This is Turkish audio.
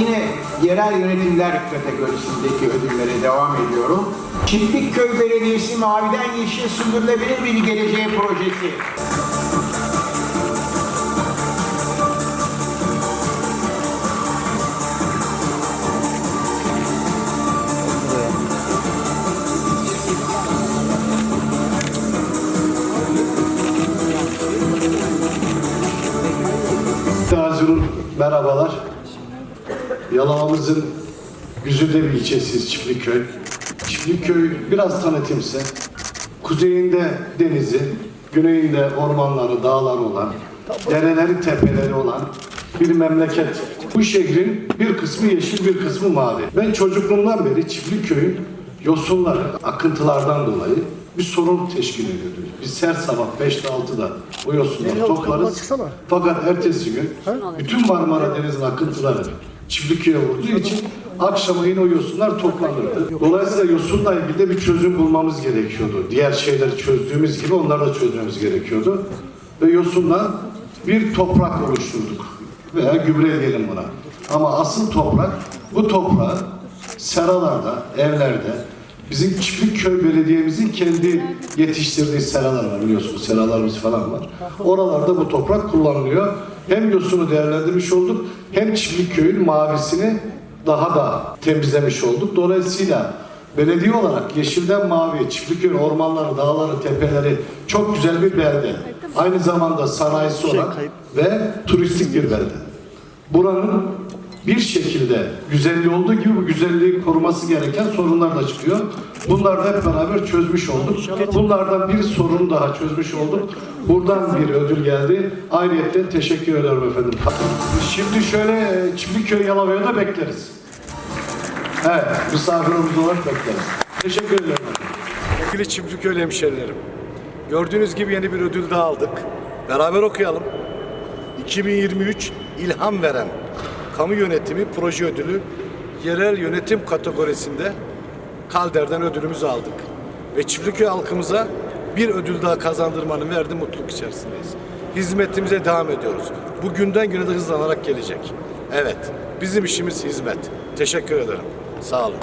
yine yerel yönetimler kategorisindeki ödüllere devam ediyorum. Çiftlikköy Belediyesi Maviden Yeşil Sürdürülebilir bir Geleceğe Projesi. Merhabalar. Yalova'mızın güzide bir ilçesiyiz Çiftlikköy. Çiftlikköy biraz tanıtayım size. Kuzeyinde denizi, güneyinde ormanları, dağlar olan, dereleri, tepeleri olan bir memleket. Bu şehrin bir kısmı yeşil, bir kısmı mavi. Ben çocukluğumdan beri Çiftlikköy'ün yosunları, akıntılardan dolayı bir sorun teşkil ediyordu. Biz her sabah 5'te 6'da o yosunları toplarız. Fakat ertesi gün bütün Marmara Denizi'nin akıntıları Çiftlikköy'e vurduğu için akşama yine o yosunlar toplanırdı. Dolayısıyla yosunla ilgili de bir çözüm bulmamız gerekiyordu. Diğer şeyleri çözdüğümüz gibi onları da çözmemiz gerekiyordu. Ve yosunla bir toprak oluşturduk. Veya gübre diyelim buna. Ama asıl toprak, bu toprağı seralarda, evlerde, bizim Çiftlikköy Belediye'mizin kendi yetiştirdiği seralar var biliyorsunuz, seralarımız falan var. Oralarda bu toprak kullanılıyor. Hem yosunu değerlendirmiş olduk, hem Çiftlikköy'ün mavisini daha da temizlemiş olduk. Dolayısıyla belediye olarak yeşilden maviye, Çiftlikköy ormanları, dağları, tepeleri çok güzel bir belde. Aynı zamanda sanayisi olan ve turistik bir belde. Buranın bir şekilde güzelliği olduğu gibi bu güzelliği koruması gereken sorunlar da çıkıyor. Bunları da hep beraber çözmüş olduk. Bunlardan bir sorunu daha çözmüş olduk. Buradan bir ödül geldi. Ayrıca teşekkür ederim efendim. Şimdi şöyle e, Çiftliköy Yalova'ya da bekleriz. Evet, misafirimiz olarak bekleriz. Teşekkür ederim. Sevgili Çiftlikköy hemşerilerim. Gördüğünüz gibi yeni bir ödül daha aldık. Beraber okuyalım. 2023 İlham Veren Kamu Yönetimi Proje Ödülü yerel yönetim kategorisinde Kalder'den ödülümüzü aldık. Ve Çiftliköy halkımıza bir ödül daha kazandırmanın verdiği mutluluk içerisindeyiz. Hizmetimize devam ediyoruz. Bu günden güne de hızlanarak gelecek. Evet, bizim işimiz hizmet. Teşekkür ederim. Sağ olun.